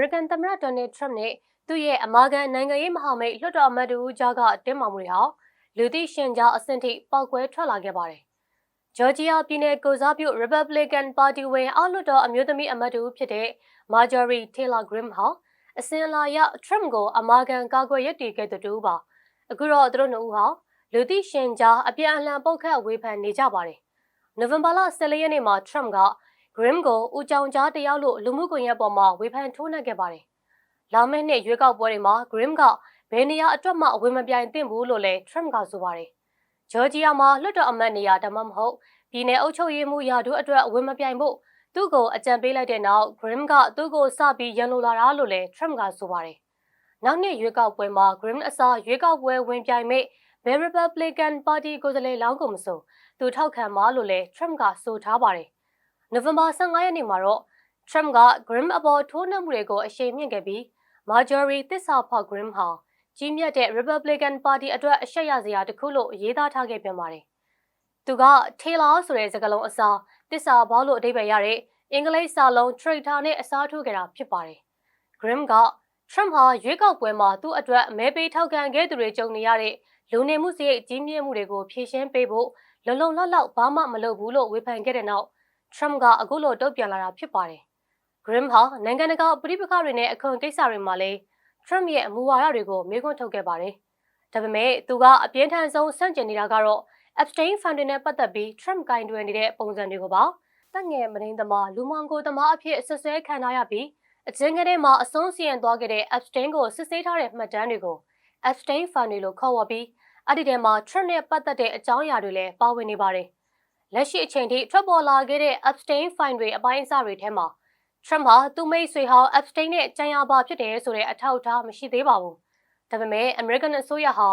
မေရိကန်သမ္မတဒေါ်နယ်ထရမ့်နဲ့သူ့ရဲ့အမာခံနိုင်ငံရေးမဟာမိတ်လွှတ်တော်အမတ်တို့ကြားကတင်းမာမှုတွေဟာလူသိရှင်ကြားအဆင့်ထိပေါက်ကွဲထွက်လာခဲ့ပါတယ်။ဂျော်ဂျီယာပြည်နယ်ကိုစားပြု Republican Party ဝင်အောက်လွှတ်တော်အမျိုးသမီးအမတ်တို့ဖြစ်တဲ့ Marjorie Taylor Greene ဟာအစင်လာရ Trump ကိုအမာခံကာကွယ်ရည်တည်ခဲ့တဲ့တူပါ။အခုတော့သူတို့နှစ်ဦးဟာလူသိရှင်ကြားအပြန်အလှန်ပုတ်ခတ်ဝေဖန်နေကြပါတယ်။နိုဝင်ဘာလ14ရက်နေ့မှာ Trump က Grim ကိုဦးကြောင်ကြားတယောက်လို့လူမှုကွန်ရက်ပေါ်မှာဝေဖန်ထိုးနှက်ခဲ့ပါတယ်။လာမယ့်နှစ်ရွေးကောက်ပွဲတွေမှာ Grim ကဘယ်နေရာအတွက်မှအဝေမပြိုင်သင့်ဘူးလို့လည်း Trump ကဆိုပါတယ်။ဂျော်ဂျီယာမှာလွှတ်တော်အမတ်နေရာဒါမှမဟုတ်ပြည်내အုပ်ချုပ်ရေးမှူးရာထူးအတွက်အဝေမပြိုင်ဖို့သူ့ကိုအကြံပေးလိုက်တဲ့နောက် Grim ကသူ့ကိုစပြီးရန်လိုလာတာလို့လည်း Trump ကဆိုပါတယ်။နောက်နှစ်ရွေးကောက်ပွဲမှာ Grim အစားရွေးကောက်ပွဲဝင်ပြိုင်မဲ့ Bell Republican Party ကိုယ်စားလှယ်လောင်းကိုမဆိုသူထောက်ခံပါလို့လည်း Trump ကဆိုထားပါတယ်။ နိုဝင်ဘာ15ရက်နေ့မှာတော့ Trump က Grim အပေါ်ထိုးနှက်မှုတွေကိုအရှိန်မြင့်ခဲ့ပြီး Marjorie သစ္စာဖောက် Grim ဟာကြီးမြတ်တဲ့ Republican Party အတွက်အရှက်ရစရာတစ်ခုလို့ရေးသားထားခဲ့ပြန်ပါတယ်။သူက Taylor ဆိုတဲ့စကားလုံးအစားသစ္စာဘောလို့အဓိပ္ပာယ်ရတဲ့အင်္ဂလိပ်စာလုံး traitor နဲ့အစားထိုးခဲ့တာဖြစ်ပါတယ်။ Grim က Trump ဟာရွေးကောက်ပွဲမှာသူ့အတွက်မဲပေးထောက်ခံခဲ့သူတွေကြုံနေရတဲ့လူနေမှုစရိတ်ကြီးမြင့်မှုတွေကိုဖြေရှင်းပေးဖို့လုံလုံလောက်လောက်ဘာမှမလုပ်ဘူးလို့ဝေဖန်ခဲ့တဲ့နောက် Trump ကအခုလိုတုံ့ပြန်လာတာဖြစ်ပါတယ်။ Grim ဟာနိုင်ငံတကာပြည်ပခါတွေနဲ့အခွန်ကိစ္စတွေမှာလည်း Trump ရဲ့အမူဝါဒတွေကိုမေးခွန်းထုတ်ခဲ့ပါတယ်။ဒါပေမဲ့သူကအပြင်းထန်ဆုံးဆန့်ကျင်နေတာကတော့ Epstein Fund တွေနဲ့ပတ်သက်ပြီး Trump ကင်တွယ်နေတဲ့ပုံစံတွေကိုပါ။တက်ငယ်မရင်းသမားလူမောင်ကိုသမားအဖြစ်ဆွဆွဲခံထားရပြီးအချင်းကလေးမှာအဆုံးစီရင်သွားခဲ့တဲ့ Epstein ကိုစစ်ဆေးထားတဲ့မှတ်တမ်းတွေကို Epstein Fund တွေလို့ခေါ်ဝေါ်ပြီးအဲ့ဒီထဲမှာ Trump နဲ့ပတ်သက်တဲ့အကြောင်းအရာတွေလည်းပါဝင်နေပါတယ်။ လက်ရှိအချိန်ထိထွက်ပေါ်လာခဲ့တဲ့ Epstein Fund တွေအပိုင်းအစတွေထဲမှာ Trump ဟာသူမိတ်ဆွေဟောင်း Epstein နဲ့ကြံရပါဖြစ်တယ်ဆိုတဲ့အထောက်အထားမရှိသေးပါဘူး။ဒါပေမဲ့ American အစိုးရဟာ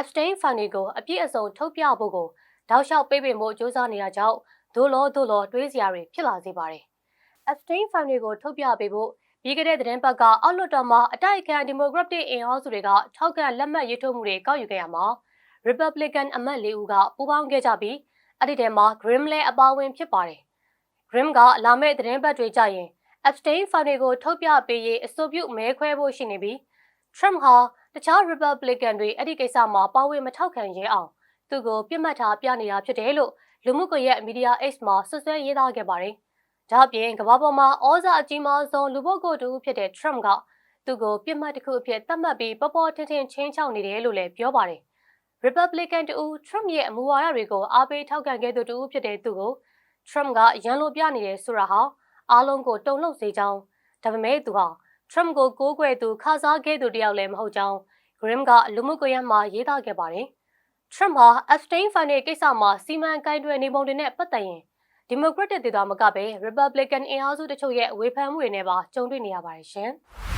Epstein Fund ကိုအပြည့်အစုံထုတ်ပြဖို့ကိုတောက်လျှောက်ပေးပင်ဖို့စ조사နေတာကြောင့်ဒို့လောဒို့လောတွေးစရာတွေဖြစ်လာစေပါတယ်။ Epstein Fund ကိုထုတ်ပြပေးဖို့ပြီးခဲ့တဲ့သတင်းပတ်ကအောက်လွှတ်တော်မှာအတိုက်အခံဒီမိုကရက်တစ်အင်အားစုတွေကထောက်ခံလက်မှတ်ရေးထိုးမှုတွေကောက်ယူခဲ့ရမှာ Republican အမတ်၄ဦးကပူးပေါင်းခဲ့ကြပြီး အဲ့ဒီထဲမှာ Grim လည်းအပါအဝင်ဖြစ်ပါတယ်။ Grim ကလာမယ့်သတင်းပတ်တွေကြရင် Epstein Fund ကိုထုတ်ပြပေးရေးအဆိုပြုမဲခွဲဖို့ရှိနေပြီး Trump ဟာတခြား Republican တွေအဲ့ဒီကိစ္စမှာပါဝင်မထောက်ခံရဲအောင်သူ့ကိုပြစ်မှတ်ထားပြနေတာဖြစ်တယ်လို့လူမှုကွန်ရက်မီဒီယာ X မှာဆွဆွဲရေးသားခဲ့ပါတယ်။ဒါ့အပြင်ကမ္ဘာပေါ်မှာဩဇာအကြီးမားဆုံးလူပုဂ္ဂိုလ်တူဖြစ်တဲ့ Trump ကသူ့ကိုပြစ်မှတ်တစ်ခုအဖြစ်သတ်မှတ်ပြီးပေါ်ပေါ်ထင်ထင်ချင်းချောက်နေတယ်လို့လည်းပြောပါတယ်။ Republican တူ Trump ရဲ့အမူဝါဒတွေကိုအားပေးထောက်ခံခဲ့သူတူဖြစ်တဲ့သူကို Trump ကရန်လိုပြနေတယ်ဆိုတာဟာအားလုံးကိုတုံ့လှုပ်စေကြောင်းဒါပေမဲ့သူဟာ Trump ကိုကိုးကွယ်သူခစားခဲ့သူတယောက်လည်းမဟုတ်ကြောင်း Grim ကလူမှုကွန်ရက်မှာရေးသားခဲ့ပါတယ်။ Trump ဟာ Epstein Fund ရဲ့ကိစ္စမှာစီမံကိုင်တွယ်နေပုံတွေနဲ့ပတ်သက်ရင်ဒီမိုကရက်တစ်ဒေသမကပဲ Republican အင်အားစုတချို့ရဲ့ဝေဖန်မှုတွေနဲ့ပါကြုံတွေ့နေရပါတယ်ရှင်။